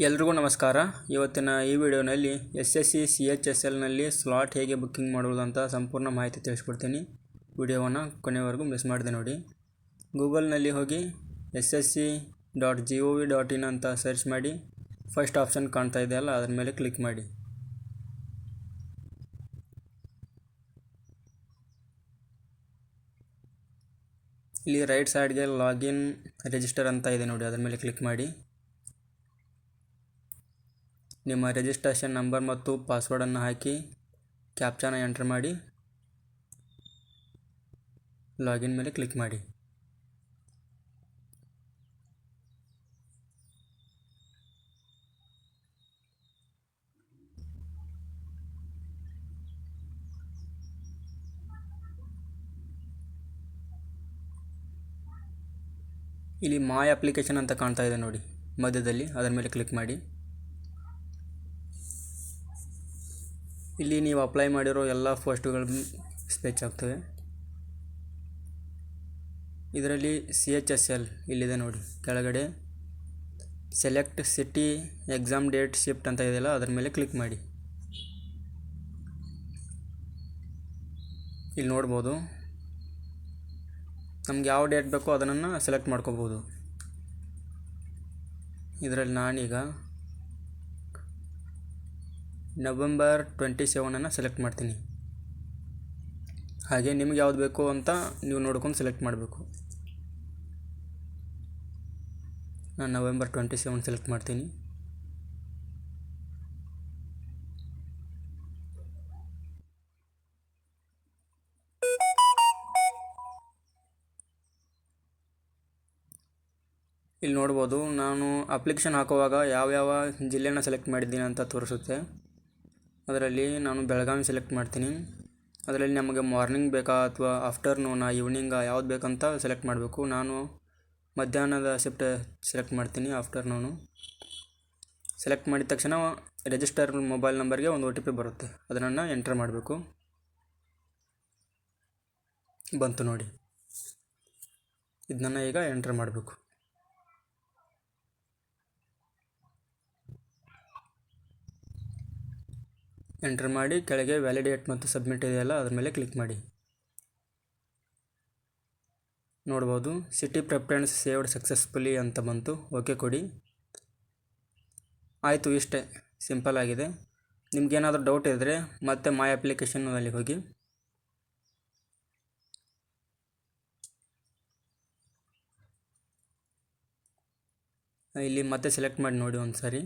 ಎಲ್ರಿಗೂ ನಮಸ್ಕಾರ. ಇವತ್ತಿನ ಈ ವಿಡಿಯೋನಲ್ಲಿ S S C C H S ಎಲ್ನಲ್ಲಿ slot ಹೇಗೆ ಬುಕ್ಕಿಂಗ್ ಅಂತ ಸಂಪೂರ್ಣ ಮಾಹಿತಿ ತಿಳಿಸ್ಕೊಡ್ತೀನಿ. ವಿಡಿಯೋವನ್ನು ಕೊನೆವರೆಗೂ ಮಿಸ್ ಮಾಡಿದೆ ನೋಡಿ. ಗೂಗಲ್ನಲ್ಲಿ ಹೋಗಿ S S C dot G O V dot in ಅಂತ ಸರ್ಚ್ ಮಾಡಿ. ಫಸ್ಟ್ ಆಪ್ಷನ್ ಕಾಣ್ತಾ ಇದೆಯಲ್ಲ ಅದ್ರ ಮೇಲೆ ಕ್ಲಿಕ್ ಮಾಡಿ. ಇಲ್ಲಿ ರೈಟ್ ಸೈಡ್ಗೆ ಲಾಗಿನ್ ರಿಜಿಸ್ಟರ್ ಅಂತ ಇದೆ ನೋಡಿ, ಅದ್ರ ಮೇಲೆ ಕ್ಲಿಕ್ ಮಾಡಿ. ನಿಮ್ಮ ರಿಜಿಸ್ಟ್ರೇಷನ್ ನಂಬರ್ ಮತ್ತು ಪಾಸ್ವರ್ಡನ್ನು ಹಾಕಿ ಕ್ಯಾಪ್ಚಾನ ಎಂಟ್ರ್ ಮಾಡಿ ಲಾಗಿನ್ ಮೇಲೆ ಕ್ಲಿಕ್ ಮಾಡಿ. ಇಲ್ಲಿ ಮಾಯ್ ಅಪ್ಲಿಕೇಶನ್ ಅಂತ ಕಾಣ್ತಾ ಇದೆ ನೋಡಿ. ಮಧ್ಯದಲ್ಲಿ ಅದರ ಮೇಲೆ ಕ್ಲಿಕ್ ಮಾಡಿ. ಇಲ್ಲಿ ನೀವು ಅಪ್ಲೈ ಮಾಡಿರೋ ಎಲ್ಲ ಪೋಸ್ಟ್ಗಳು ಸ್ಪೆಚ್ ಆಗ್ತವೆ ಇದರಲ್ಲಿ ಸಿ ಎಚ್ ಎಸ್ ಎಲ್ ಇಲ್ಲಿದೆ ನೋಡಿ, ಕೆಳಗಡೆ. Select city exam date shift ಅಂತ ಇದೆಯಲ್ಲ, ಅದರ ಮೇಲೆ ಕ್ಲಿಕ್ ಮಾಡಿ. ಇಲ್ಲಿ ನೋಡ್ಬೋದು. ನಮ್ಗೆ ಯಾವ ಡೇಟ್ ಬೇಕೋ ಅದನ್ನು ಸೆಲೆಕ್ಟ್ ಮಾಡ್ಕೋಬೋದು. ಇದರಲ್ಲಿ ನಾನೀಗ ನವೆಂಬರ್ ಟ್ವೆಂಟಿ ಸೆವೆನನ್ನು ಸೆಲೆಕ್ಟ್ ಮಾಡ್ತೀನಿ. ಹಾಗೆ ನಿಮ್ಗೆ ಯಾವ್ದು ಬೇಕು ಅಂತ ನೀವು ನೋಡ್ಕೊಂಡು ಸೆಲೆಕ್ಟ್ ಮಾಡಬೇಕು. ನಾನು ನವೆಂಬರ್ ಟ್ವೆಂಟಿ ಸೆವೆನ್ ಸೆಲೆಕ್ಟ್ ಮಾಡ್ತೀನಿ. ಇಲ್ಲಿ ನೋಡ್ಬೋದು, ನಾನು ಅಪ್ಲಿಕೇಶನ್ ಹಾಕುವಾಗ ಯಾವ್ಯಾವ ಜಿಲ್ಲೆನ ಸೆಲೆಕ್ಟ್ ಮಾಡಿದ್ದೀನಿ ಅಂತ ತೋರಿಸುತ್ತೆ. ಅದರಲ್ಲಿ ನಾನು ಬೆಳಗಾವಿ ಸೆಲೆಕ್ಟ್ ಮಾಡ್ತೀನಿ. ಅದರಲ್ಲಿ ನಮಗೆ ಮಾರ್ನಿಂಗ್ ಬೇಕಾ ಅಥವಾ ಆಫ್ಟರ್ನೂನಾ ಈವ್ನಿಂಗಾ ಯಾವ್ದು ಬೇಕಂತ ಸೆಲೆಕ್ಟ್ ಮಾಡಬೇಕು. ನಾನು ಮಧ್ಯಾಹ್ನದ ಶಿಫ್ಟ್ ಸೆಲೆಕ್ಟ್ ಮಾಡ್ತೀನಿ ಆಫ್ಟರ್ನೂನು ಸೆಲೆಕ್ಟ್ ಮಾಡಿದ ತಕ್ಷಣ ರಿಜಿಸ್ಟರ್ ಮೊಬೈಲ್ ನಂಬರ್ಗೆ ಒಂದು ಒ ಟಿ ಪಿ ಬರುತ್ತೆ. ಅದನ್ನು ಎಂಟ್ರ್ ಮಾಡಬೇಕು. ಬಂತು ನೋಡಿ. ಇದನ್ನು ಈಗ ಎಂಟ್ರ್ ಮಾಡಬೇಕು. ಎಂಟರ್ ಮಾಡಿ, ಕೆಳಗೆ ವ್ಯಾಲಿಡೇಟ್ ಮತ್ತು ಸಬ್ಮಿಟ್ ಇದೆಯಲ್ಲ, ಅದ್ರ ಮೇಲೆ ಕ್ಲಿಕ್ ಮಾಡಿ. ನೋಡ್ಬೋದು ಸಿಟಿ ಪ್ರೆಫರೆನ್ಸ್ ಸೇವ್ಡ್ ಸಕ್ಸಸ್ಫುಲಿ ಅಂತ ಬಂತು. ಓಕೆ ಕೊಡಿ. ಆಯಿತು, ಇಷ್ಟೇ. ಸಿಂಪಲ್ ಆಗಿದೆ. ನಿಮ್ಗೇನಾದರೂ ಡೌಟ್ ಇದ್ದರೆ ಮತ್ತೆ ಮೈ ಅಪ್ಲಿಕೇಶನ್ನಲ್ಲಿ ಹೋಗಿ. ಇಲ್ಲಿ ಮತ್ತೆ ಸೆಲೆಕ್ಟ್ ಮಾಡಿ ನೋಡಿ ಒಂದು ಸಾರಿ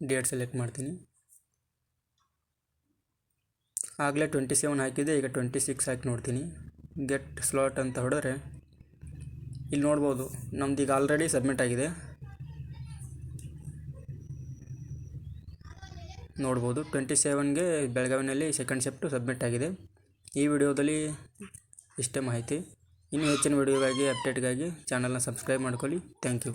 ಡೇಟ್ ಸೆಲೆಕ್ಟ್ ಮಾಡ್ತೀನಿ. ಆಗಲೇ ಟ್ವೆಂಟಿ ಸೆವೆನ್ ಹಾಕಿದೆ, ಈಗ ಟ್ವೆಂಟಿ ಸಿಕ್ಸ್ ಹಾಕಿ ನೋಡ್ತೀನಿ. ಗೆಟ್ ಸ್ಲಾಟ್ ಅಂತ ಹೊಡೆದ್ರೆ ಇಲ್ಲಿ ನೋಡ್ಬೋದು, ನಮ್ದು ಈಗ ಆಲ್ರೆಡಿ ಸಬ್ಮಿಟ್ ಆಗಿದೆ. ನೋಡ್ಬೋದು ಟ್ವೆಂಟಿ ಸೆವೆನ್ಗೆ ಬೆಳಗಾವಿನಲ್ಲಿ ಸೆಕೆಂಡ್ ಶಿಫ್ಟು ಸಬ್ಮಿಟ್ ಆಗಿದೆ. ಈ ವಿಡಿಯೋದಲ್ಲಿ ಇಷ್ಟೇ ಮಾಹಿತಿ. ಇನ್ನೂ ಹೆಚ್ಚಿನ ವಿಡಿಯೋಗಾಗಿ ಅಪ್ಡೇಟ್ಗಾಗಿ ಚಾನಲ್ನ ಸಬ್ಸ್ಕ್ರೈಬ್ ಮಾಡ್ಕೊಳ್ಳಿ. Thank you